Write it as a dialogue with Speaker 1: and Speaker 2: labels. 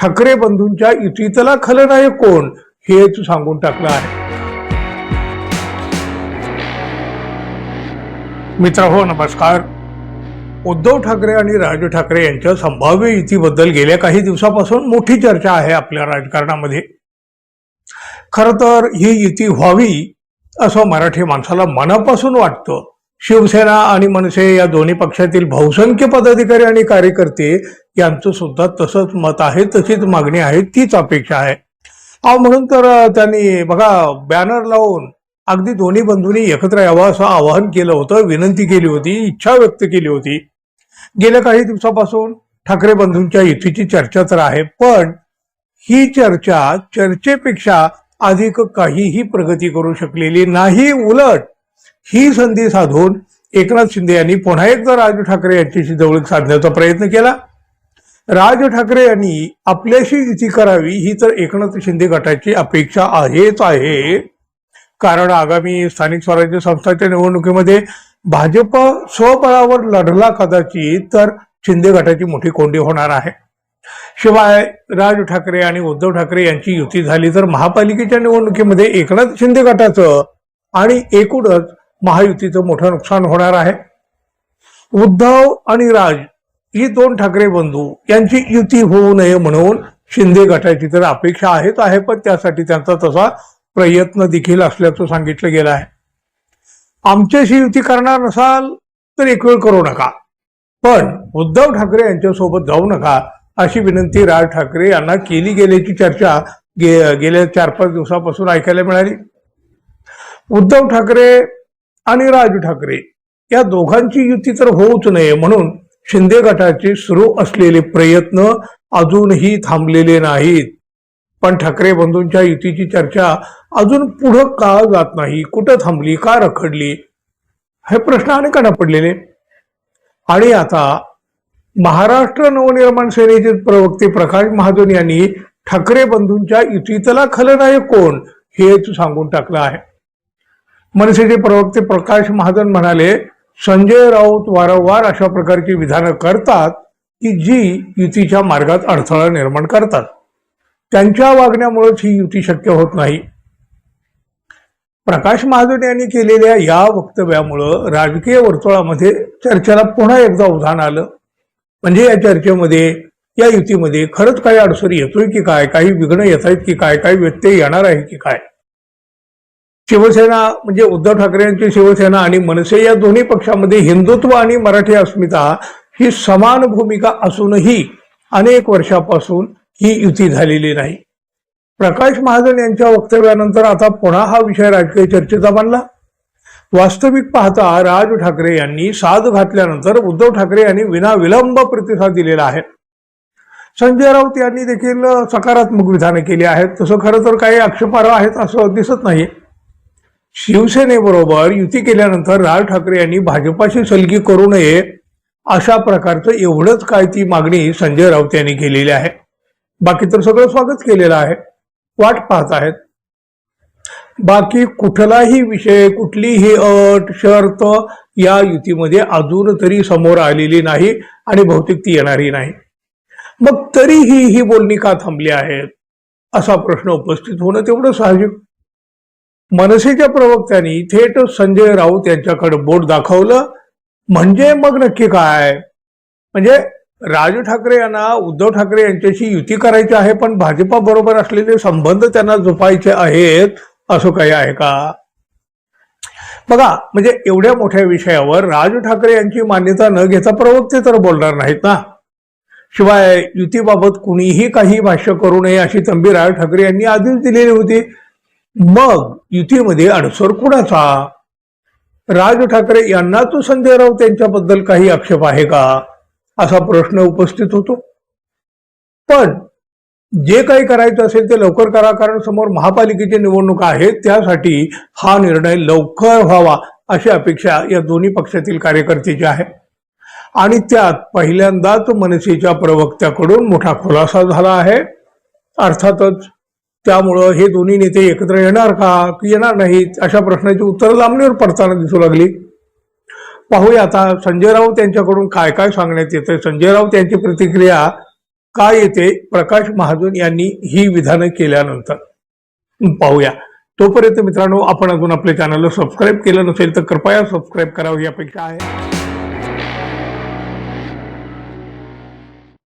Speaker 1: ठाकरे बंधूंच्या युतीतला खलनायक कोण हेच सांगून टाकलं आहे. मित्र हो नमस्कार. उद्धव ठाकरे आणि राज ठाकरे यांच्या संभाव्य युतीबद्दल गेल्या काही दिवसापासून मोठी चर्चा आहे आपल्या राजकारणामध्ये. खर तर ही युती व्हावी असं मराठी माणसाला मनापासून वाटतं. शिवसेना आणि मनसे या दोन्ही पक्षातील बहुसंख्य पदाधिकारी आणि कार्यकर्ते यांचं सुद्धा तसंच मत आहे तशीच मागणी आहे तीच अपेक्षा आहे. अहो म्हणून तर त्यांनी बघा बॅनर लावून अगदी दोन्ही बंधूंनी एकत्र यावं असं आवाहन केलं होतं विनंती केली होती इच्छा व्यक्त केली होती. गेल्या काही दिवसापासून ठाकरे बंधूंच्या युतीची चर्चा तर आहे पण ही चर्चा चर्चेपेक्षा अधिक काहीही प्रगती करू शकलेली नाही उलट ही संधी साधून एकनाथ शिंदे यांनी पुन्हा एकदा राज ठाकरे यांच्याशी जवळीक साधण्याचा प्रयत्न केला. राज ठाकरे यांनी आपल्याशी युती करावी ही तर एकनाथ शिंदे गटाची अपेक्षा आहेच आहे. कारण आगामी स्थानिक स्वराज्य संस्थांच्या निवडणुकीमध्ये भाजप स्वबळावर लढला कदाचित तर शिंदे गटाची मोठी कोंडी होणार आहे. शिवाय राज ठाकरे आणि उद्धव ठाकरे यांची युती झाली तर महापालिकेच्या निवडणुकीमध्ये एकनाथ शिंदे गटाचं आणि एकूणच महायुतीचं मोठं नुकसान होणार आहे. उद्धव आणि राज ही दोन ठाकरे बंधू यांची युती होऊ नये म्हणून शिंदे गटाची तर अपेक्षा आहेच आहे पण त्यासाठी त्यांचा तसा प्रयत्न देखील असल्याचं सांगितलं गेलं आहे. आमच्याशी युती करणार नसाल तर एक वेळ करू नका. पण उद्धव ठाकरे यांच्यासोबत जाऊ नका अशी विनंती राज ठाकरे यांना केली गेल्याची चर्चा गे गेल्या चार पाच दिवसापासून ऐकायला मिळाली. उद्धव ठाकरे आणि राज ठाकरे या दोघांची युती तर होऊच नये म्हणून शिंदे गटाचे सुरू असलेले प्रयत्न अजूनही थांबलेले नाहीत. पण ठाकरे बंधूंच्या युतीची चर्चा अजून पुढं का जात नाही कुठं थांबली का रखडली हे प्रश्न अनेकांना पडलेले. आणि आता महाराष्ट्र नवनिर्माण सेनेचे प्रवक्ते प्रकाश महाजन यांनी ठाकरे बंधूंच्या युतीतला खलनायक कोण हेच सांगून टाकलं आहे. मनसेचे प्रवक्ते प्रकाश महाजन म्हणाले संजय राऊत वारंवार अशा प्रकारची विधानं करतात की जी युतीच्या मार्गात अडथळा निर्माण करतात. त्यांच्या वागण्यामुळेच ही युती शक्य होत नाही. प्रकाश महाजन यांनी केलेल्या या वक्तव्यामुळं राजकीय वर्तुळामध्ये चर्चेला पुन्हा एकदा उधाण आलं. म्हणजे या चर्चेमध्ये या युतीमध्ये खरंच काही अडचणी येतोय की काय काही विघ्न येत आहेत की काय काही व्यत्यय येणार आहे की काय? शिवसेना म्हणजे उद्धव ठाकरे यांची शिवसेना आणि मनसे या दोन्ही पक्षामध्ये हिंदुत्व आणि मराठी अस्मिता ही समान भूमिका असूनही अनेक वर्षापासून ही युती झालेली नाही. प्रकाश महाजन यांच्या वक्तव्यानंतर आता पुन्हा हा विषय राजकीय चर्चेचा बनला. वास्तविक पाहता राज ठाकरे यांनी साथ घातल्यानंतर उद्धव ठाकरे यांनी विनाविलंब प्रतिसाद दिलेला आहे. संजय राऊत यांनी देखील सकारात्मक विधानं केली आहेत. तसं खरं तर काही आक्षेपार्ह आहेत असं दिसत नाही शिवसेनेबरोबर युती केल्यानंतर राज ठाकरे यांनी भाजपाशी सलगी करू नये अशा प्रकारचं एवढंच काय ती मागणी संजय राऊत यांनी केलेली आहे. बाकी तर सगळं स्वागत केलेलं आहे. वाट पाहत आहेत. बाकी कुठलाही विषय कुठलीही अट शर्त या युतीमध्ये अजून तरी समोर आलेली नाही आणि बहुतेक ती येणारही नाही. मग तरीही ही बोलणी का थांबली आहेत असा प्रश्न उपस्थित होणं तेवढं साहजिक मनसेच्या प्रवक्त्यांनी थेट संजय राऊत यांच्याकडे बोट दाखवलं. म्हणजे मग नक्की काय? म्हणजे राज ठाकरे यांना उद्धव ठाकरे यांच्याशी युती करायची आहे पण भाजपा बरोबर असलेले संबंध त्यांना जोपायचे आहेत असं काही आहे का? बघा म्हणजे एवढ्या मोठ्या विषयावर राज ठाकरे यांची मान्यता न घेता प्रवक्ते तर बोलणार नाहीत ना? शिवाय युतीबाबत कुणीही काही भाष्य करू नये अशी तंबी राज ठाकरे यांनी आधीच दिलेली होती. मग युतीमध्ये अडसर कुणाचा? राज ठाकरे यांना तो संजय राऊत यांच्याबद्दल काही आक्षेप आहे का? असा प्रश्न उपस्थित होतो. पण जे काही करायचं असेल ते लवकर करा कारण समोर महापालिकेची निवडणुका आहेत त्यासाठी हा निर्णय लवकर व्हावा अशी अपेक्षा या दोन्ही पक्षातील कार्यकर्त्याची आहे. आणि त्यात पहिल्यांदाच मनसेच्या प्रवक्त्याकडून मोठा खुलासा झाला आहे. अर्थातच त्यामुळं हे दोन्ही नेते एकत्र येणार का की येणार नाहीत अशा प्रश्नाची उत्तरं लांबणीवर पडताना दिसू लागली. पाहूया आता संजय राऊत यांच्याकडून काय काय सांगण्यात येतंय. संजय राऊत यांची प्रतिक्रिया काय येते? प्रकाश महाजन यांनी ही विधानं केल्यानंतर. पाहूया. तोपर्यंत मित्रांनो आपण अजून आपल्या चॅनलला सबस्क्राईब केलं नसेल तर कृपया सबस्क्राईब करावं ही अपेक्षा आहे.